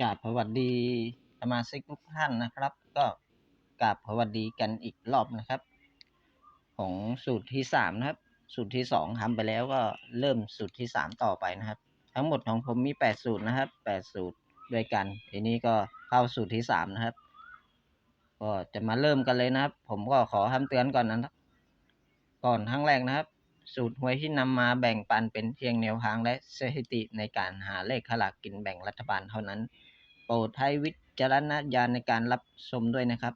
กราบสวัสดีสมาชิกทุกท่านนะครับ ก็กราบสวัสดีกันอีกรอบนะครับ ของสูตรที่สามนะครับ สูตรที่สองทำไปแล้วก็เริ่มสูตรที่สามต่อไปนะครับ ทั้งหมดของผมมีแปดสูตรนะครับแปดสูตรด้วยกัน ทีนี้ก็เข้าสูตรที่สามนะครับ ก็จะมาเริ่มกันเลยนะครับ ผมก็ขอคำเตือนก่อนนะครับ ก่อนครั้งแรกนะครับ สูตรหวยที่นำมาแบ่งปันเป็นเพียงแนวทางและสถิติในการหาเลขขลากกินแบ่งรัฐบาลเท่านั้น ปรดใช้วิจารณญาณในการรับชมด้วยนะครับ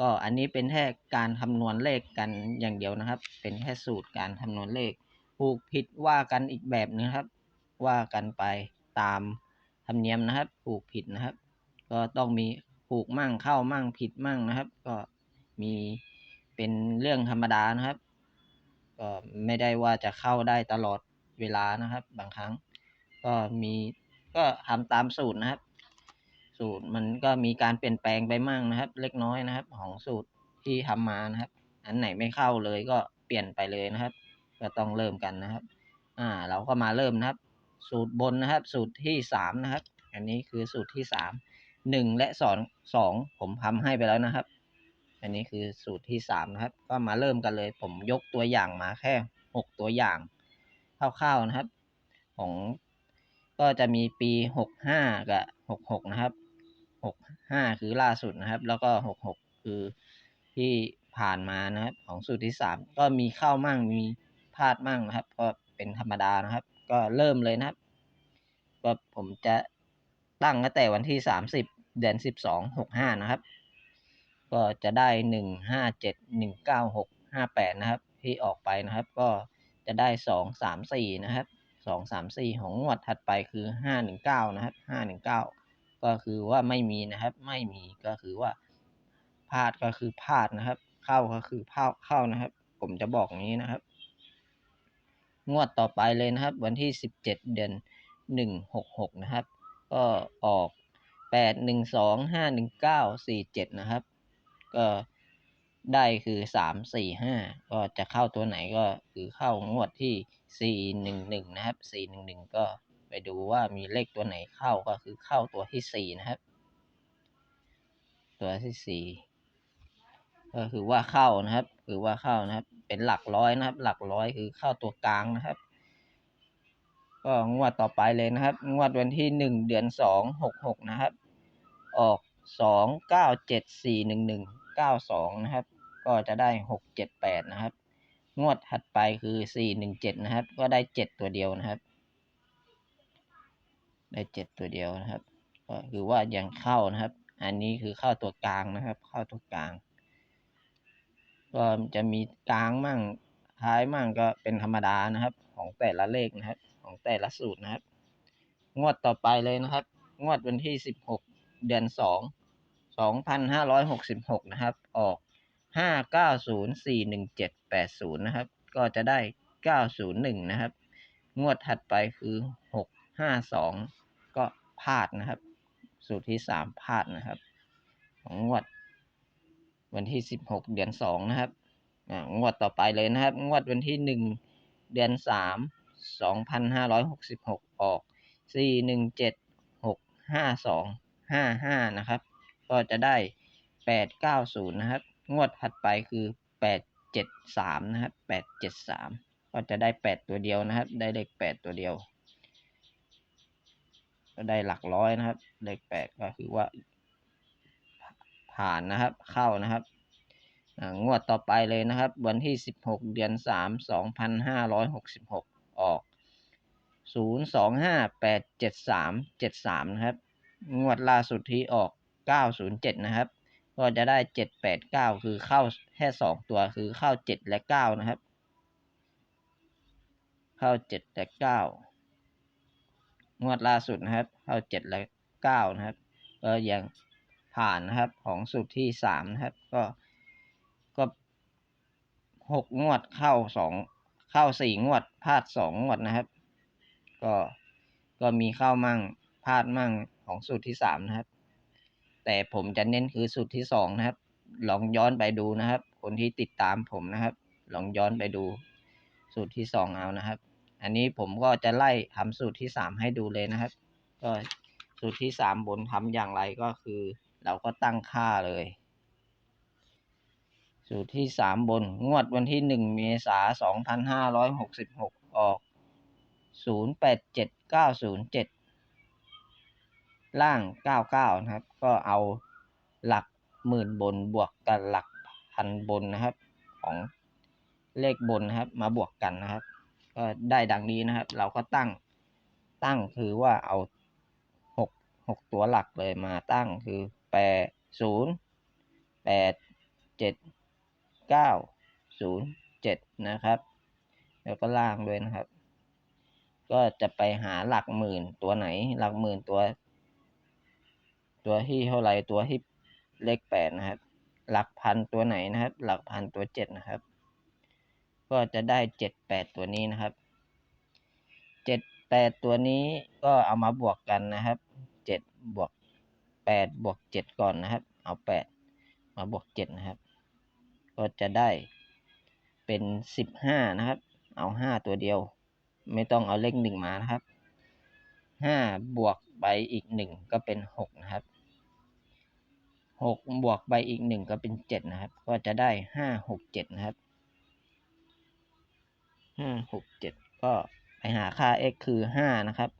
ก็อันนี้เป็นแค่การคำนวณเลขกันอย่างเดียวนะครับ เป็นแค่สูตรการคำนวณเลขถูกผิดว่ากันอีกแบบนึงครับ ว่ากันไปตามธรรมเนียมนะครับถูกผิดนะครับ ก็ต้องมีถูกมั่งเข้ามั่งผิดมั่งนะครับ ก็มีเป็นเรื่องธรรมดานะครับก็ไม่ได้ว่าจะเข้าได้ตลอดเวลานะครับ บางครั้ง ก็มีก็ทำตามสูตรนะครับ สูตรมันก็มีการเปลี่ยนแปลงไปมั่งนะครับ เล็กน้อยนะครับ ของสูตรที่ทำมานะครับ อันไหนไม่เข้าเลยก็เปลี่ยนไปเลยนะครับ ก็ต้องเริ่มกันนะครับ อ่า เราก็มาเริ่มนะครับ สูตรบนนะครับ สูตรที่สามนะครับ อันนี้คือสูตรที่สามหนึ่งและสองสองผมทำให้ไปแล้วนะครับ อันนี้คือสูตรที่สามนะครับ ก็มาเริ่มกันเลย ผมยกตัวอย่างมาแค่หกตัวอย่างคร่าวๆนะครับ ของก็จะมีปีหกห้ากับหกหกนะครับ หกห้าคือล่าสุดนะครับ แล้วก็หกหกคือที่ผ่านมานะครับ ของสูตรที่สามก็มีเข้ามั่งมีพลาดมั่งนะครับ ก็เป็นธรรมดานะครับ ก็เริ่มเลยนะครับ ก็ผมจะตั้งตั้งแต่วันที่สามสิบเดือนสิบสองหกห้านะครับ ก็จะได้หนึ่งห้าเจ็ดหนึ่งเก้าหกห้าแปดนะครับ ที่ออกไปนะครับ ก็จะได้สองสามสี่นะครับสองสามสี่ของงวดถัดไปคือห้าหนึ่งเก้านะครับห้าหนึ่งเก้า ก็คือว่าไม่มีนะครับ ไม่มีก็คือว่าพลาดก็คือพลาดนะครับ เข้าก็คือเข้าเข้านะครับ ผมจะบอกนี้นะครับ งวดต่อไปเลยนะครับ วันที่สิบเจ็ดเดือนหนึ่งหกหกนะครับ ก็ออกแปดหนึ่งสองห้าหนึ่งเก้าสี่เจ็ดนะครับ ก็ได้คือสามสี่ห้าก็จะเข้าตัวไหนก็คือเข้างวดที่สี่หนึ่งหนึ่งนะครับสี่หนึ่งหนึ่งก็ ไปดูว่ามีเลขตัวไหนเข้าก็คือเข้าตัวที่สี่นะครับ ตัวที่สี่ก็คือว่าเข้านะครับ คือว่าเข้านะครับ เป็นหลักร้อยนะครับ หลักร้อยคือเข้าตัวกลางนะครับ ก็งวดต่อไปเลยนะครับ งวดวันที่หนึ่งเดือนสองหกหกนะครับ ออกสองเก้าเจ็ดสี่หนึ่งหนึ่งเก้าสองนะครับ ก็จะได้หกเจ็ดแปดนะครับ งวดถัดไปคือสี่หนึ่งเจ็ดนะครับ ก็ได้เจ็ดตัวเดียวนะครับ ได้เจ็ดตัวเดียวนะครับ ก็คือว่ายังเข้านะครับ อันนี้คือเข้าตัวกลางนะครับ เข้าตัวกลาง ก็จะมีกลางมั่งท้ายมั่งก็เป็นธรรมดานะครับ ของแต่ละเลขนะครับ ของแต่ละสูตรนะครับ งวดต่อไปเลยนะครับ งวดวันที่สิบหกเดือนสองสองพันห้าร้อยหกสิบหกนะครับ ออกห้าเก้าศูนย์สี่หนึ่งเจ็ดแปดศูนย์นะครับ ก็จะได้เก้าศูนย์หนึ่งนะครับ งวดถัดไปคือหกห้าสอง ก็พลาดนะครับ สูตรที่สามพลาดนะครับ ของงวด วันที่สิบหกเดือนสองนะครับงวดต่อไปเลยนะครับ งวดวันที่หนึ่งเดือนสามสองพันห้าร้อยหกสิบหกออกสี่หนึ่งเจ็ดหกห้าสองห้าห้านะครับ ก็จะได้แปดเก้าศูนย์นะครับ งวดถัดไปคือแปดเจ็ดสามนะครับแปดเจ็ดสามก็จะได้แปดตัวเดียวนะครับ ได้เลขแปดตัวเดียว ก็ได้หลักร้อยนะครับ เลขแปดก็คือว่า ผ่านนะครับ เข้านะครับงวดต่อไปเลยนะครับ วันที่สิบหกเดือนสามสองพันห้าร้อยหกสิบหกออกศูนย์สองห้าแปดเจ็ดสามเจ็ดสามนะครับ งวดล่าสุดที่ออกเก้าศูนย์เจ็ดนะครับ ก็จะได้เจ็ดแปดเก้าคือเข้าแค่สองตัวคือเข้าเจ็ดและเก้านะครับ เข้าเจ็ดและเก้า งวดล่าสุดนะครับ เข้าเจ็ดและเก้านะครับก็ยังผ่านนะครับของสูตรที่สามนะครับ ก็ก็หกงวดเข้าสองเข้าสี่งวดพลาดสองงวดนะครับ ก็ก็มีเข้ามั่งพลาดมั่งของสูตรที่สามนะครับ แต่ผมจะเน้นคือสูตรที่สองนะครับ ลองย้อนไปดูนะครับ คนที่ติดตามผมนะครับ ลองย้อนไปดูสูตรที่สองเอานะครับ อันนี้ผมก็จะไล่ทำสูตรที่สามให้ดูเลยนะครับ ก็สูตรที่สามบนทำอย่างไรก็คือเราก็ตั้งค่าเลย สูตรที่สามบนงวดวันที่หนึ่งเมษาสองพันห้าร้อยหกสิบหกออกศูนย์แปดเจ็ดเก้าศูนย์เจ็ดล่างเก้าเก้านะครับ ก็เอาหลักหมื่นบนบวกกับหลักพันบนนะครับ ของเลขบนนะครับ มาบวกกันนะครับ ก็ได้ดังนี้นะครับ เราก็ตั้งตั้งคือว่าเอาหกหกตัวหลักเลยมาตั้งคือแปดศูนย์แปดเจ็ดเก้าศูนย์เจ็ดนะครับ แล้วก็ล่างด้วยนะครับ ก็จะไปหาหลักหมื่นตัวไหนหลักหมื่นตัว ตัวที่เท่าไหรตัวที่เลขแปดนะครับ หลักพันตัวไหนนะครับ หลักพันตัวเจ็ดนะครับ ก็จะได้เจ็ดแปดตัวนี้นะครับเจ็ดแปดตัวนี้ก็เอามาบวกกันนะครับเจ็ดบวกแปดบวกเจ็ดก่อนนะครับ เอาแปดมาบวกเจ็ดนะครับ ก็จะได้เป็นสิบห้านะครับ เอาห้าตัวเดียว ไม่ต้องเอาเลขหนึ่งมานะครับห้าบวกไปอีกหนึ่งก็เป็นหกนะครับหกบวกไปอีกหนึ่งก็เป็นเจ็ดนะครับ ก็จะได้ห้าหกเจ็ดนะครับ ห้าหกเจ็ดก็ไปหาค่า x คือห้านะครับ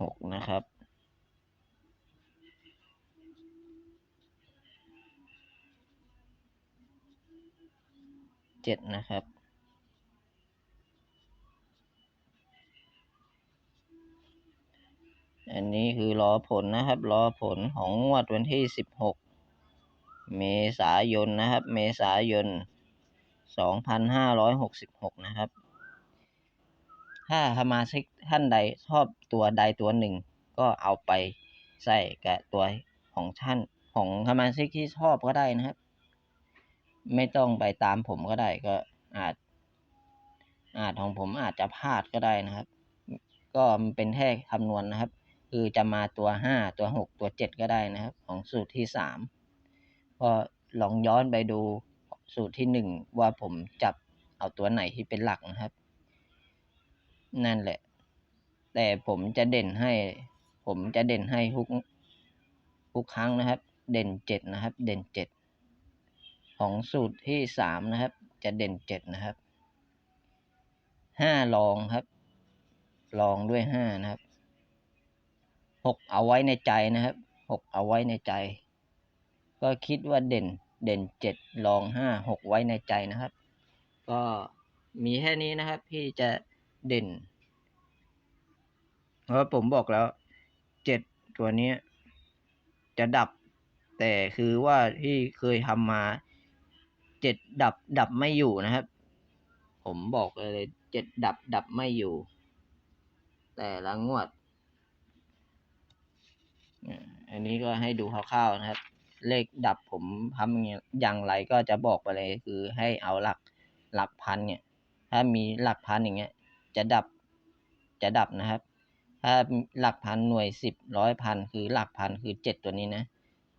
หกนะครับเจ็ดนะครับ อันนี้คือรอผลนะครับ รอผลของงวดวันที่สิบหกเมษายนนะครับ เมษายนสองพันห้าร้อยหกสิบหกนะครับ ถ้าสมาชิกท่านใดชอบตัวใดตัวหนึ่ง ก็เอาไปใส่กับตัวของท่านของสมาชิกที่ชอบก็ได้นะครับ ไม่ต้องไปตามผมก็ได้ก็อาจ อาจของผมอาจจะพลาดก็ได้นะครับ ก็มันเป็นแค่คำนวณนะครับ คือจะมาตัวห้าตัวหกตัวเจ็ดก็ได้นะครับ ของสูตรที่สามก็ลองย้อนไปดูสูตรที่หนึ่งว่าผมจับเอาตัวไหนที่เป็นหลักนะครับ นั่นแหละ แต่ผมจะเด่นให้ ผมจะเด่นให้ทุกทุกครั้งนะครับ เด่นเจ็ดนะครับ เด่นเจ็ดของสูตรที่สามนะครับ จะเด่นเจ็ดนะครับห้าลองครับ ลองด้วยห้านะครับ หกเอาไว้ในใจนะครับหกเอาไว้ในใจ ก็คิดว่าเด่นเด่นเจ็ดลองห้าหกไว้ในใจนะครับ ก็มีแค่นี้นะครับที่จะเด่น เพราะผมบอกแล้วเจ็ดตัวนี้จะดับ แต่คือว่าที่เคยทำมาเจ็ดดับดับไม่อยู่นะครับ ผมบอกเลยเจ็ดดับดับไม่อยู่ แต่ละงวด อันนี้ก็ให้ดูคร่าวๆนะครับ เลขดับผมทำอย่างไรก็จะบอกไปเลยคือให้เอาหลักหลักพันเนี่ย ถ้ามีหลักพันอย่างเงี้ย จะดับจะดับนะครับ ถ้าหลักพันหน่วยสิบร้อยพันคือหลักพันคือเจ็ดตัวนี้นะ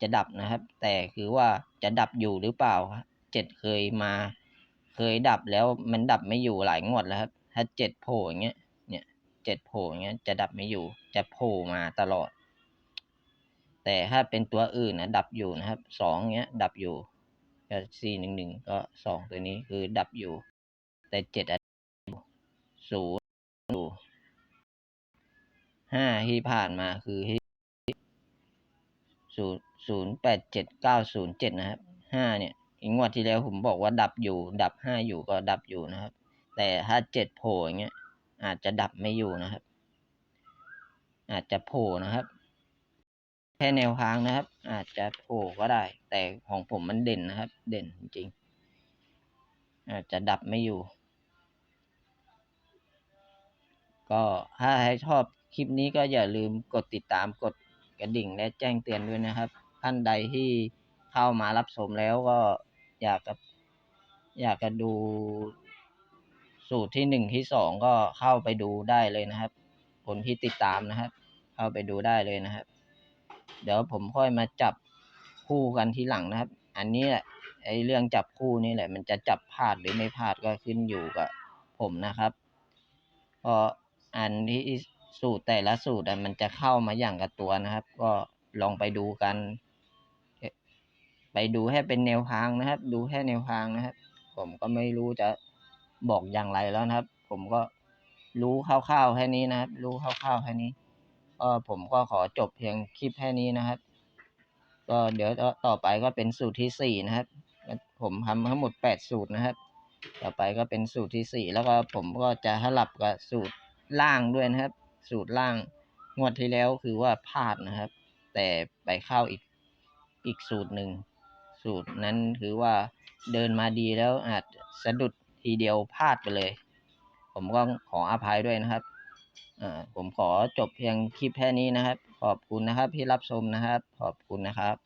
จะดับนะครับ แต่คือว่าจะดับอยู่หรือเปล่าเจ็ดเคยมา เคยดับแล้วมันดับไม่อยู่หลายงวดแล้วครับ ถ้าเจ็ดโผล่อย่างเงี้ย เนี่ยเจ็ดโผล่อย่างเงี้ยจะดับไม่อยู่ จะโผล่มาตลอด แต่ถ้าเป็นตัวอื่นนะดับอยู่นะครับสองเงี้ยดับอยู่ก็สี่หนึ่งหนึ่งก็สองตัวนี้คือดับอยู่ แต่เจ็ดศูนย์ห้าที่ผ่านมาคือที่ศูนย์ศูนย์แปดเจ็ดเก้าศูนย์เจ็ดนะครับห้าเนี่ยอีกงวดที่แล้วผมบอกว่าดับอยู่ ดับห้าอยู่ก็ดับอยู่นะครับ แต่ถ้าเจ็ดโผล่อย่างเงี้ยอาจจะดับไม่อยู่นะครับ อาจจะโผล่นะครับ แค่แนวทางนะครับ อาจจะโผล่ก็ได้ แต่ของผมมันเด่นนะครับ เด่นจริง อาจจะดับไม่อยู่ ก็ถ้าใครชอบคลิปนี้ก็อย่าลืมกดติดตามกดกระดิ่งและแจ้งเตือนด้วยนะครับ ท่านใดที่เข้ามารับชมแล้วก็อยากจะอยากจะดูสูตรที่หนึ่งที่สองก็เข้าไปดูได้เลยนะครับ คนที่ติดตามนะครับ เข้าไปดูได้เลยนะครับ เดี๋ยวผมค่อยมาจับคู่กันทีหลังนะครับ อันนี้แหละไอ้เรื่องจับคู่นี่แหละ มันจะจับพลาดหรือไม่พลาดก็ขึ้นอยู่กับผมนะครับเพราะอันที่สูตรแต่ละสูตรมันจะเข้ามาอย่างกับตัวนะครับ ก็ลองไปดูกัน ไปดูให้เป็นแนวทางนะครับ ดูแค่แนวทางนะครับ ผมก็ไม่รู้จะบอกอย่างไรแล้วนะครับ ผมก็รู้คร่าวๆแค่นี้นะครับ รู้คร่าวๆแค่นี้ ก็ผมก็ขอจบเพียงคลิปแค่นี้นะครับ ก็เดี๋ยวต่อไปก็เป็นสูตรที่สี่นะครับ ผมทำทั้งหมดแปดสูตรนะครับ ต่อไปก็เป็นสูตรที่สี่แล้วก็ผมก็จะสลับกับสูตรล่างด้วยนะครับ สูตรล่างงวดที่แล้วคือว่าพลาดนะครับ แต่ไปเข้าอีกอีกสูตรหนึ่งสูตรนั้นคือว่าเดินมาดีแล้วอาจสะดุดทีเดียวพลาดไปเลย ผมก็ขออภัยด้วยนะครับ อ่าผมขอจบเพียงคลิปแค่นี้นะครับ ขอบคุณนะครับที่รับชมนะครับ ขอบคุณนะครับ